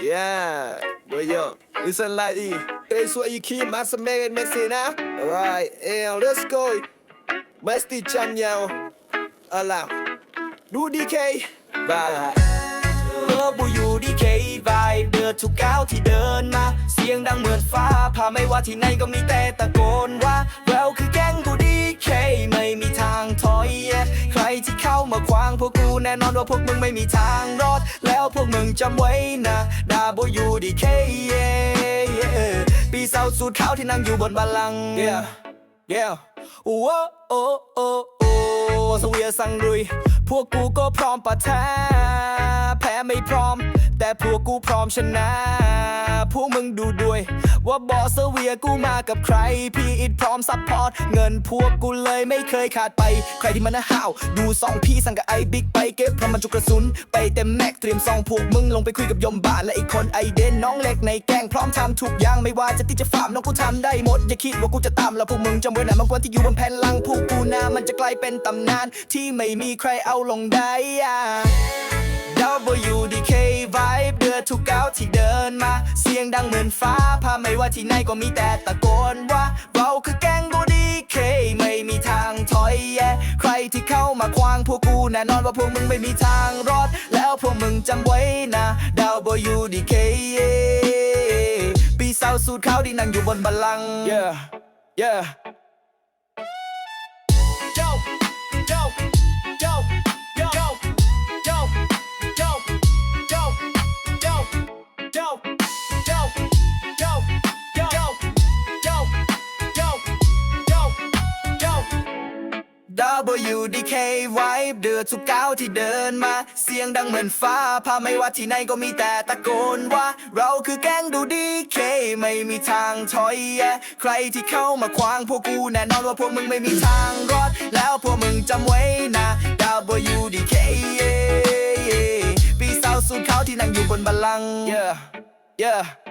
Yeah, but yo, listen like this. That's what you keep my man messy now. Alright, and let's go. Mesty Chan Yao. Allow. Do DK. Bye. เมื่อบูอยู่ดีเคบายเดือดทุกก้าวที่เดินมา เสียงดังเหมือนฟ้าผ่าไม่ว่าที่ไหนก็มีแต่ตะโกนว่าเพวกกูแน่นอนว่าพวกมึงไม่มีทางรอด แล้วพวกมึงจำไว้นะดาบูอยู่ดีเคปีเศร้าสูตรขาวที่นั่งอยู่บนบัลลังก์ Yeah, yeah. โอ้โอ้โอ้โอ้สเวียสังรุย พวกกูก็พร้อมปะทะแพ้ไม่พร้อม แต่พวกกูพร้อมชนะ พวกมึงดูด้วย ว่าบอสเวียกูมากับใคร พี่อิดพร้อมซัพพอร์ต เงินพวกกูเลยไม่เคยขาดไป ใครที่มันน่าห้าว ดูสองพี่สั่งกับไอ้บิ๊กไปเก็บพร้อมบรรจุกระสุน ไปเต็มแม็กเตรียมซองพวกมึงลงไปคุยกับยมบาลและอีกคนไอเดนน้องเล็กในแกงพร้อมทำทุกอย่างไม่ว่าจะติดจะฝ่ามน้องกูทำได้หมด อย่าคิดว่ากูจะตามแล้วพวกมึงจำไว้นะมันควรที่อยู่บนแผ่นลังพวกกูนะมันจะกลายเป็นตำนานที่ไม่มีใครเอาลงได้อะ WDK ทุกก้าวที่เดินมา เสียงดังเหมือนฟ้าพาไม่ว่าที่ไหนก็มีแต่ตะโกนว่า เราคือแก๊ง BDK ไม่มีทางถอยแยใครที่เข้ามาขวางพวกกูแน่นอนว่าพวกมึงไม่มีทางรอด แล้วพวกมึงจำไว้นะ WDK ปีเศร้าสูตรขาวที่นั่งอยู่บนบัลลังก์ Yeah, yeah. WDK Vibe เดือดทุกก้าวที่เดินมา เสียงดังเหมือนฟ้าพาไม่ว่าที่ไหนก็มีแต่ตะโกนว่า เราคือแก๊งดูดีเคไม่มีทางถอยแยใครที่เข้ามาขวางพวกกูแน่นอนว่าพวกมึงไม่มีทางรอด แล้วพวกมึงจำไว้นะ WDK ปีเศร้าสูตรขาที่นั่งอยู่บนบัลลังก์ Yeah, yeah.